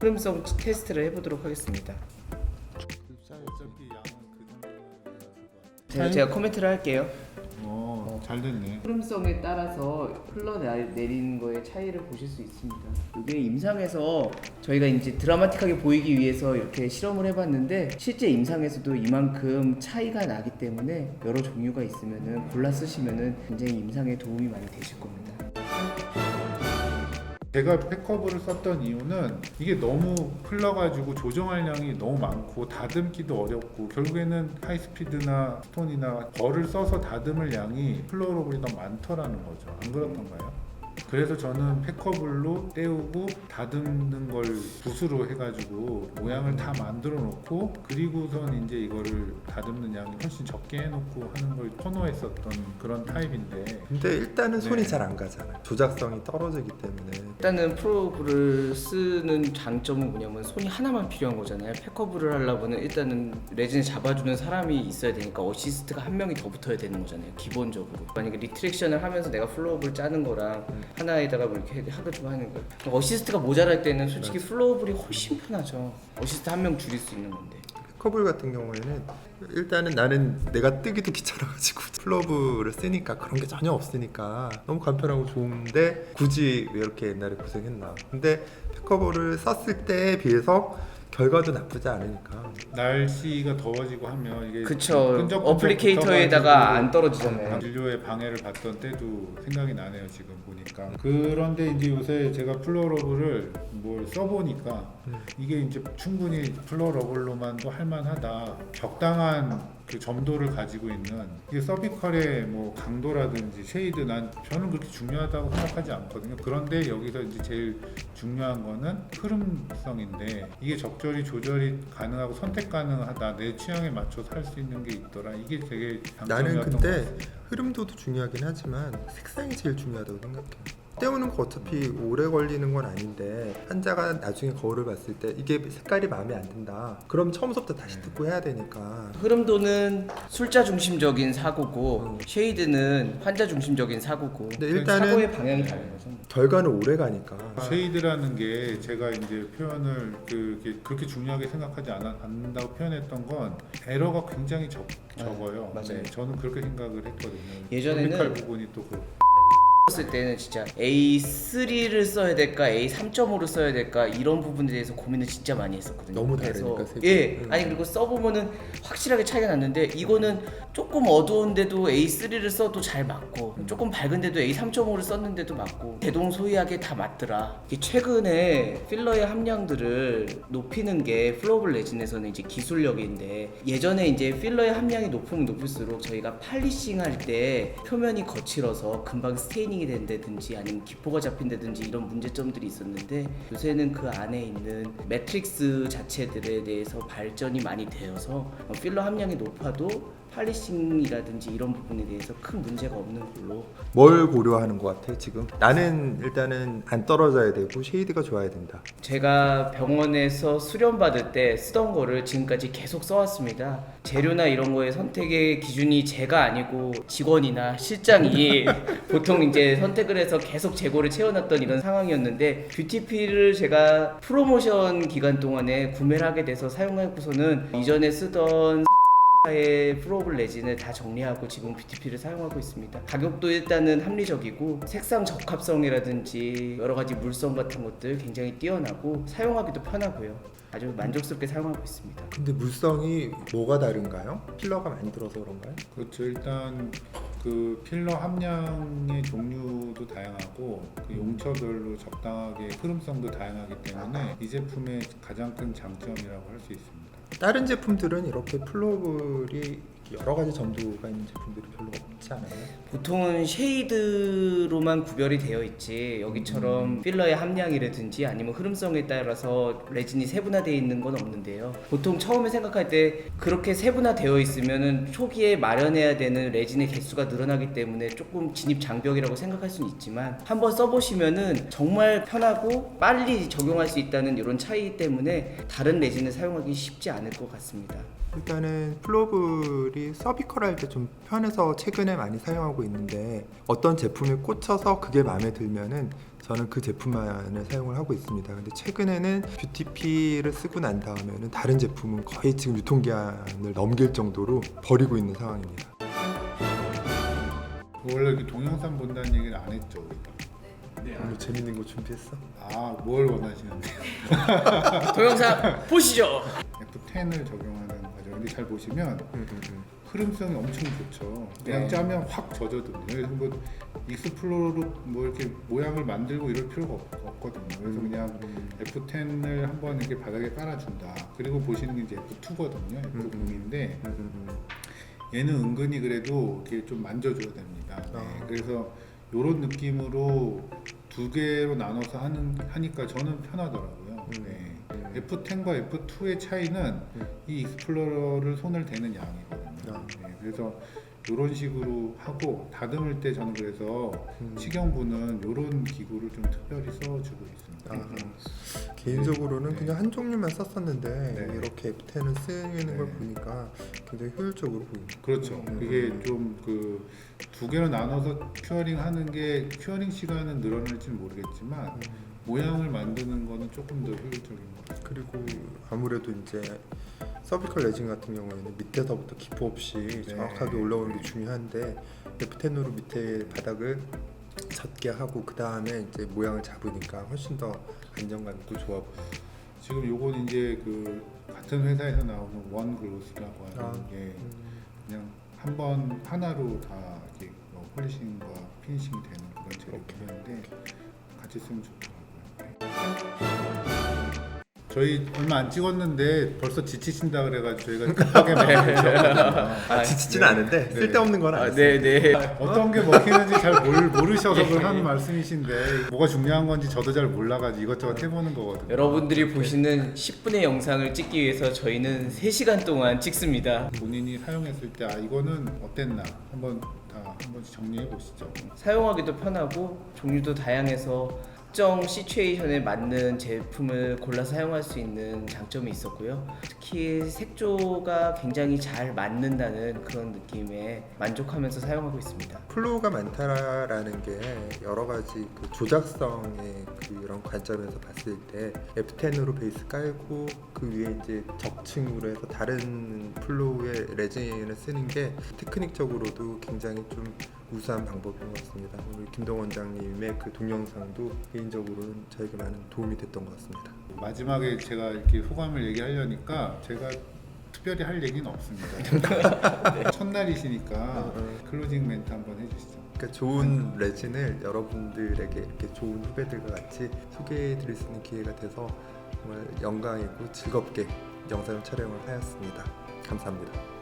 흐름성 테스트를 해보도록 하겠습니다. 돼가지고. 제가, 제가 코멘트를 할게요. 어, 잘 됐네. 흐름성에 따라서 흘러내리는 거에 차이를 보실 수 있습니다. 이게 임상에서 저희가 이제 드라마틱하게 보이기 위해서 이렇게 실험을 해봤는데 실제 임상에서도 이만큼 차이가 나기 때문에 여러 종류가 있으면은 골라 쓰시면은 굉장히 임상에 도움이 많이 되실 겁니다. 제가 팩커브를 썼던 이유는 이게 너무 흘러가지고 조정할 양이 너무 많고 다듬기도 어렵고 결국에는 하이스피드나 스톤이나 벌을 써서 다듬을 양이 플로러블이 더 많더라는 거죠. 안 그렇던가요? 그래서 저는 팩커블로 때우고 다듬는 걸 붓으로 해가지고 모양을 다 만들어 놓고 그리고선 이제 이거를 다듬는 양이 훨씬 적게 해놓고 하는 걸 선호했었던 그런 타입인데 근데 일단은 손이 네. 잘 안 가잖아요. 조작성이 떨어지기 때문에. 일단은 프로브를 쓰는 장점은 뭐냐면 손이 하나만 필요한 거잖아요. 팩커브를 하려면은 일단은 레진을 잡아주는 사람이 있어야 되니까 어시스트가 한 명이 더 붙어야 되는 거잖아요. 기본적으로. 만약에 리트랙션을 하면서 내가 플로우블 짜는 거랑 하나에다가 뭐 이렇게 하가지고 하는 거. 어시스트가 모자랄 때는 솔직히 플로우블이 훨씬 편하죠. 어시스트 한 명 줄일 수 있는 건데. 커블 같은 경우에는 일단은 나는 내가 뜨기도 귀찮아가지고 플러브를 쓰니까 그런 게 전혀 없으니까 너무 간편하고 좋은데 굳이 왜 이렇게 옛날에 고생했나 근데 팩커블을 썼을 때에 비해서 결과도 나쁘지 않으니까 날씨가 더워지고 하면 이게 그쵸. 끈적끈적 어플리케이터에다가 붙어가지고 안 떨어지잖아요. 진료에 방해를 받던 때도 생각이 나네요 지금 보니까 그런데 이제 요새 제가 플로러블을 뭘 써보니까 음. 이게 이제 충분히 플로러블로만도 할만하다 적당한 그 점도를 가지고 있는 이게 서비컬의 뭐 강도라든지 쉐이드 난 저는 그렇게 중요하다고 생각하지 않거든요. 그런데 여기서 이제 제일 중요한 거는 흐름성인데 이게 적절히 조절이 가능하고 선택 가능하다. 내 취향에 맞춰서 할 수 있는 게 있더라. 이게 되게 나는 장점이었던 것 근데 같아요. 흐름도도 중요하긴 하지만 색상이 제일 중요하다고 생각해 때우는 거 어차피 오래 걸리는 건 아닌데 환자가 나중에 거울을 봤을 때 이게 색깔이 마음에 안 든다 그럼 처음부터 다시 듣고 해야 되니까 흐름도는 술자 중심적인 사고고 쉐이드는 환자 중심적인 사고고 근데 일단은 사고의 방향이 다른 거죠. 결과는 오래 가니까 쉐이드라는 게 제가 이제 표현을 그, 이렇게 그렇게 중요하게 생각하지 않, 않는다고 표현했던 건 에러가 굉장히 적, 적어요. 맞아요. 네, 저는 그렇게 생각을 했거든요. 예전에는 부분이 또 그, 썼을 때는 진짜 A3를 써야 될까 A3.5를 써야 될까 이런 부분에 대해서 고민을 진짜 많이 했었거든요. 너무 다르니까, 색이. 예, 음. 아니 그리고 써보면은 확실하게 차이가 났는데 이거는 조금 어두운데도 A3를 써도 잘 맞고 조금 밝은데도 A3.5를 썼는데도 맞고 대동소이하게 다 맞더라. 이게 최근에 필러의 함량들을 높이는 게 플로블 레진에서는 이제 기술력인데 예전에 이제 필러의 함량이 높으면 높을수록 저희가 팔리싱 할 때 표면이 거칠어서 금방 스테이닝 이 된다든지 아니면 기포가 잡힌다든지 이런 문제점들이 있었는데 요새는 그 안에 있는 매트릭스 자체들에 대해서 발전이 많이 되어서 어, 필러 함량이 높아도 팔리싱이라든지 이런 부분에 대해서 큰 문제가 없는 걸로 뭘 고려하는 것 같아 지금? 나는 일단은 안 떨어져야 되고 쉐이드가 좋아야 된다. 제가 병원에서 수련 받을 때 쓰던 거를 지금까지 계속 써왔습니다. 재료나 이런 거의 선택의 기준이 제가 아니고 직원이나 실장이 보통 이제 선택을 해서 계속 재고를 채워놨던 이런 상황이었는데 뷰티피를 제가 프로모션 기간 동안에 구매를 하게 돼서 사용하고서는 이전에 쓰던 의 프로블 레진을 다 정리하고 지금 뷰티피를 사용하고 있습니다. 가격도 일단은 합리적이고 색상 적합성이라든지 여러 가지 물성 같은 것들 굉장히 뛰어나고 사용하기도 편하고요. 아주 만족스럽게 사용하고 있습니다. 근데 물성이 뭐가 다른가요? 필러가 많이 들어서 그런가요? 그렇죠. 일단 그 필러 함량의 종류도 다양하고 그 용처별로 적당하게 흐름성도 다양하기 때문에 이 제품의 가장 큰 장점이라고 할 수 있습니다. 다른 제품들은 이렇게 플로블이 여러 가지 점도가 있는 제품들이 별로 없지 않아요? 보통은 쉐이드로만 구별이 되어 있지 여기처럼 필러의 함량이라든지 아니면 흐름성에 따라서 레진이 세분화되어 있는 건 없는데요. 보통 처음에 생각할 때 그렇게 세분화되어 있으면은 초기에 마련해야 되는 레진의 개수가 늘어나기 때문에 조금 진입 장벽이라고 생각할 수는 있지만 한번 써보시면은 정말 편하고 빨리 적용할 수 있다는 이런 차이 때문에 다른 레진을 사용하기 쉽지 않을 것 같습니다. 일단은 플로 블이 서비컬 할 때 좀 편해서 최근에 많이 사용하고 있는데 어떤 제품에 꽂혀서 그게 마음에 들면은 저는 그 제품만을 사용을 하고 있습니다. 근데 최근에는 뷰티피를 쓰고 난 다음에는 다른 제품은 거의 지금 유통기한을 넘길 정도로 버리고 있는 상황입니다. 원래 이렇게 동영상 본다는 얘기를 안 했죠 우리가. 뭐 재밌는 거 준비했어? 아뭘 원하시는데? 동영상 보시죠. F10을 적용 과정인데 잘 보시면 음, 음, 음. 흐름성이 엄청 좋죠. 그냥 네. 짜면 확 젖어든요. 그래서 뭐 익스플로러로 뭐 이렇게 모양을 만들고 이럴 필요가 없, 없거든요. 그래서 그냥 F10을 한번 이렇게 바닥에 깔아준다. 그리고 보시는 게 이제 F2거든요. F0인데 음, 음, 음. 얘는 은근히 그래도 이렇게 좀 만져줘야 됩니다. 네. 아. 그래서 이런 느낌으로 두 개로 나눠서 하는 하니까 저는 편하더라고요. 음. 네. 음. F10과 F2의 차이는 음. 이 익스플로러를 손을 대는 양이거든요. 아. 네. 그래서 이런 식으로 하고 다듬을 때 저는 그래서 음. 식용부는 이런 기구를 좀 특별히 써주고 있습니다. 아, 개인적으로는 네. 그냥 한 종류만 썼었는데 네. 이렇게 F10을 쓰는 걸 네. 보니까 굉장히 효율적으로 보입니다. 그렇죠. 음. 이게 좀 그 두 개로 나눠서 큐어링 하는 게 큐어링 시간은 늘어날지는 모르겠지만 음. 모양을 만드는 거는 조금 더 효율적인 것 같아요. 그리고 아무래도 이제 서비컬 레진 같은 경우에는 밑에서부터 기포 없이 네. 정확하게 올라오는 게 중요한데 F10으로 밑에 바닥을 젖게 하고 그 다음에 이제 모양을 잡으니까 훨씬 더 안정감 있고 좋아 보여요. 지금 요건 이제 그 같은 회사에서 나오는 원 글로스라고 하는 아. 게 음. 그냥 한 번 하나로 다 이렇게 뭐 폴리싱과 피니싱이 되는 그런 제품인데 같이 쓰면 좋더라고요. 저희 얼마 안 찍었는데 벌써 지치신다 그래가지고 저희가 급하게 말했거든요. 아, 지치지는 않은데 쓸데없는 건 아, 아니에요. 네, 네. 어떤 게 먹히는지 잘 모르, 모르셔서 그런 하는 말씀이신데 뭐가 중요한 건지 저도 잘 몰라가지고 이것저것 해보는 거거든요. 여러분들이 보시는 10분의 영상을 찍기 위해서 저희는 3시간 동안 찍습니다. 본인이 사용했을 때 아 이거는 어땠나 한번 다 한 번씩 정리해 보시죠. 사용하기도 편하고 종류도 다양해서 특정 시츄에이션에 맞는 제품을 골라 사용할 수 있는 장점이 있었고요. 특히 색조가 굉장히 잘 맞는다는 그런 느낌에 만족하면서 사용하고 있습니다. 플로우가 많다라는 게 여러 가지 그 조작성의 그런 관점에서 봤을 때 F10으로 베이스 깔고 그 위에 이제 적층으로 해서 다른 플로우의 레진을 쓰는 게 테크닉적으로도 굉장히 좀 우수한 방법인 것 같습니다. 오늘 김동 원장님의 그 동영상도 개인적으로는 저에게 많은 도움이 됐던 것 같습니다. 마지막에 제가 이렇게 소감을 얘기하려니까 제가 특별히 할 얘기는 없습니다. 네, 첫날이시니까 클로징 멘트 한번 해주시죠. 그러니까 좋은 레진을 여러분들에게 이렇게 좋은 후배들과 같이 소개해 드릴 수 있는 기회가 돼서 정말 영광이고 즐겁게 영상 촬영을 하였습니다. 감사합니다.